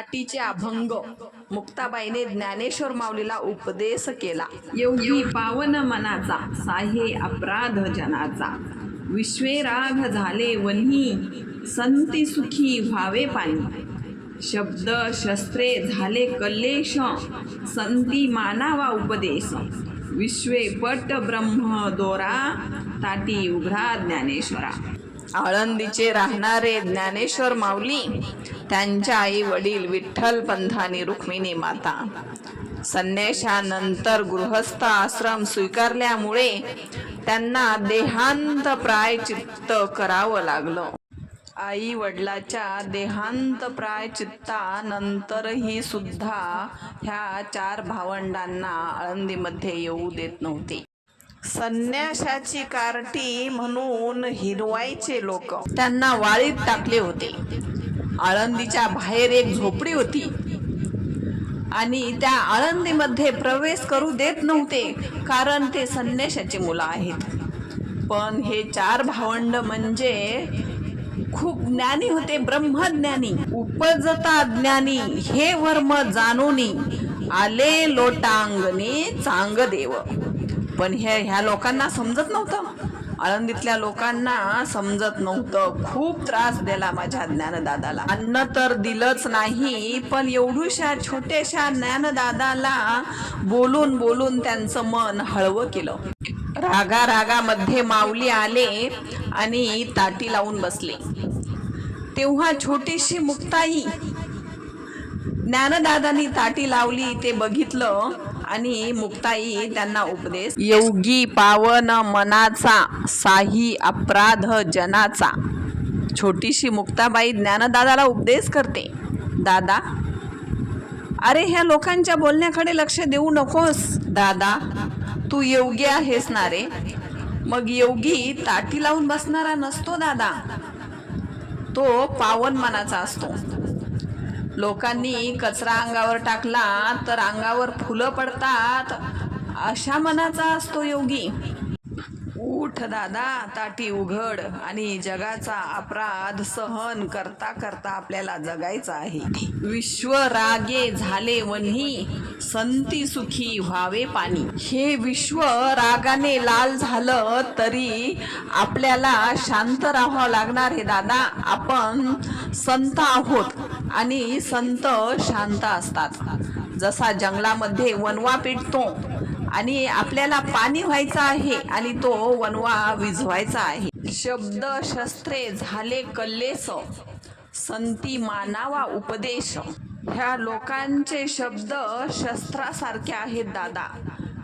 अटीचे अभंग. मुक्ताबाईने ज्ञानेश्वर माऊलीला उपदेश केला. योगी पावन मनाचा साहे अपराध जनाचा. विश्वे राग झाले वन्ही संती सुखी व्हावे पाणी. शब्द शस्त्रे झाले कल्लेश संती मानावा उपदेश. विश्वे पट ब्रह्म दोरा ताटी उघडा ज्ञानेश्वरा. आळंदीचे राहणारे ज्ञानेश्वर माऊली त्यांच्या आई वडील विठ्ठल पंथानी रुक्मिणी माता. संन्याशानंतर गृहस्थ आश्रम स्वीकारल्यामुळे त्यांना देहांत प्रायचित्त करावं लागलं. आई वडिलाच्या देहांत प्रायचित्तानंतरही सुद्धा ह्या चार भावंडांना आळंदीमध्ये येऊ देत नव्हते. संन्याशाची कार्टी म्हणून हिरवायचे लोक. त्यांना वाळीत टाकले होते. आळंदीच्या बाहेर एक झोपडी होती. आणि त्या आळंदीमध्ये प्रवेश करू देत नव्हते कारण ते संन्याशाची मुलं आहेत. पण हे चार भावंड म्हणजे खूप ज्ञानी होते ब्रह्मज्ञानी. उपजता ज्ञानी हे वर्म जाणूनी. आले लोटांगणे चांग देव पण हे ह्या लोकांना समजत नव्हतं. आळंदीतल्या लोकांना समजत नव्हतं. खूप त्रास दिला माझ्या ज्ञानदादाला. अन्न तर दिलंच नाही पण एवढूशा छोट्याशा ज्ञानदादाला बोलून बोलून त्यांचं मन हळवं केलं. रागा रागामध्ये माऊली आले आणि ताटी लावून बसले. तेव्हा छोटीशी मुक्ताई ज्ञानदादांनी ताटी लावली ते बघितलं. आणि मुक्ताई त्यांना उपदेश. योगी पावन मनाचा साही अपराध जनाचा. छोटीशी मुक्ताबाई ज्ञानदादाला उपदेश करते. दादा अरे ह्या लोकांच्या बोलण्याकडे लक्ष देऊ नकोस. दादा तू योगी आहेस ना रे. मग योगी ताटी लावून बसणारा नसतो दादा. तो पावन मनाचा असतो. लोकांनी कचरा अंगावर टाकला तर अंगावर फुलं पडतात अशा मनाचा असतो योगी. उठ दादा ताटी उघड आणि जगाचा अपराध सहन करता करता आपल्याला जगायचं आहे. विश्व रागे झाले वन्ही संती सुखी व्हावे पाणी. हे विश्व रागाने लाल झालं तरी आपल्याला शांत राहावं लागणार आहे दादा. आपण संत आहोत. आणि संत शांत असतात. जसा जंगलामध्ये वनवा पेटतो आणि आपल्याला पाणी व्हायचं आहे आणि तो वनवा विझवायचा आहे. शब्द शस्त्रे झाले कल्लेस संती मानावा उपदेश. ह्या लोकांचे शब्द शस्त्रासारखे आहेत दादा.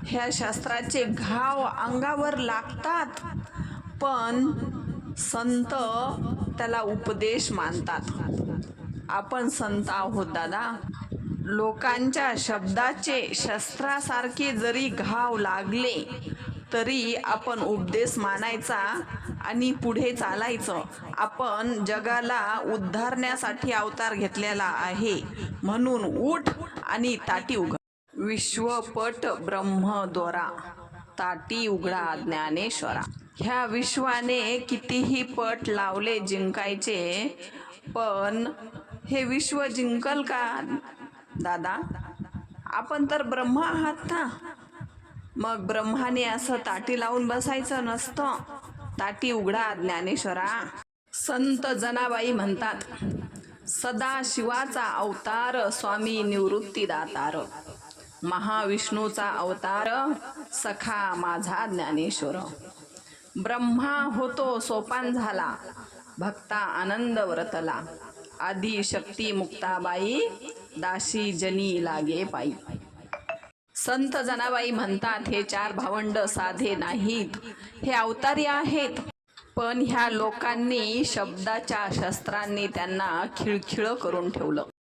ह्या शस्त्राचे घाव अंगावर लागतात पण संत त्याला उपदेश मानतात. आपण संत आहोत दादा. लोकांच्या शब्दाचे शस्त्रासारखे जरी घाव लागले तरी आपण उपदेश मानायचा आणि पुढे चालायचं. आपण जगाला उद्धारण्यासाठी अवतार घेतलेला आहे. म्हणून उठ आणि ताटी उघड. विश्वपट ब्रह्मद्वारा. ताटी उघडा ज्ञानेश्वरा. ह्या विश्वाने कितीही पट लावले जिंकायचे पण हे विश्व जिंकल का? दादा आपण तर ब्रह्म आहात ना. मग ब्रह्माने असं ताटी लावून बसायचं नसतं. ताटी उघडा ज्ञानेश्वरा. संत जनाबाई म्हणतात सदा शिवाचा अवतार स्वामी निवृत्तीदातार. महाविष्णूचा अवतार सखा माझा ज्ञानेश्वर. ब्रह्मा होतो सोपान झाला भक्ता आनंद व्रतला. आदी शक्ती मुक्ताबाई दाशी जनी लागे पायी. संत जनाबाई म्हणतात हे चार भावंड साधे नाहीत. हे अवतारी आहेत. पण ह्या लोकांनी शब्दाच्या शस्त्रांनी त्यांना खिळखिळ करून ठेवलं.